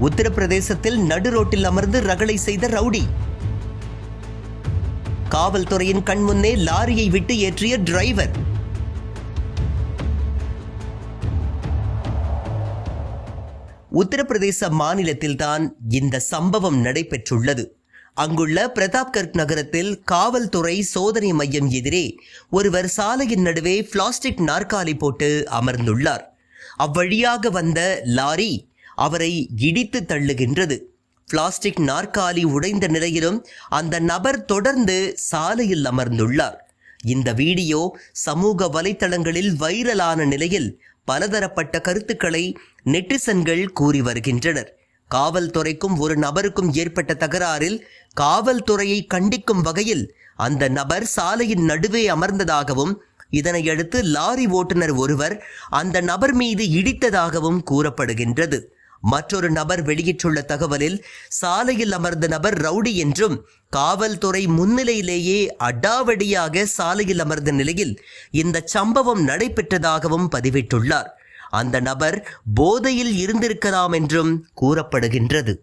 உத்தரப்பிரதேசத்தில் நடு ரோட்டில் அமர்ந்து ரகளை செய்த ரவுடி. காவல்துறையின் கண்முன்னே லாரியை விட்டு ஏற்றிய டிரைவர். உத்தரப்பிரதேச மாநிலத்தில்தான் இந்த சம்பவம் நடைபெற்றுள்ளது. அங்குள்ள பிரதாப்கர்க் நகரத்தில் காவல்துறை சோதனை மையம் எதிரே ஒருவர் சாலையின் நடுவே பிளாஸ்டிக் நாற்காலி போட்டு அமர்ந்துள்ளார். அவ்வழியாக வந்த லாரி அவரை இடித்து தள்ளுகின்றது. பிளாஸ்டிக் நாற்காலி உடைந்த நிலையிலும் அந்த நபர் தொடர்ந்து சாலையில் அமர்ந்துள்ளார். இந்த வீடியோ சமூக வலைத்தளங்களில் வைரலான நிலையில் பலதரப்பட்ட கருத்துக்களை நெட்டிசன்கள் கூறி வருகின்றனர். காவல்துறைக்கும் ஒரு நபருக்கும் ஏற்பட்ட தகராறில் காவல்துறையை கண்டிக்கும் வகையில் அந்த நபர் சாலையின் நடுவே அமர்ந்ததாகவும் இதனையடுத்து லாரி ஓட்டுநர் ஒருவர் அந்த நபர் மீது இடித்ததாகவும் கூறப்படுகின்றது. மற்றொரு நபர் வெளியிட்டுள்ள தகவலில் சாலையில் அமர்ந்த நபர் ரவுடி என்றும் காவல்துறை முன்னிலையிலேயே அடாவடியாக சாலையில் அமர்ந்த நிலையில் இந்த சம்பவம் நடைபெற்றதாகவும் பதிவிட்டுள்ளார். அந்த நபர் போதையில் இருந்திருக்கலாம் என்றும் கூறப்படுகின்றது.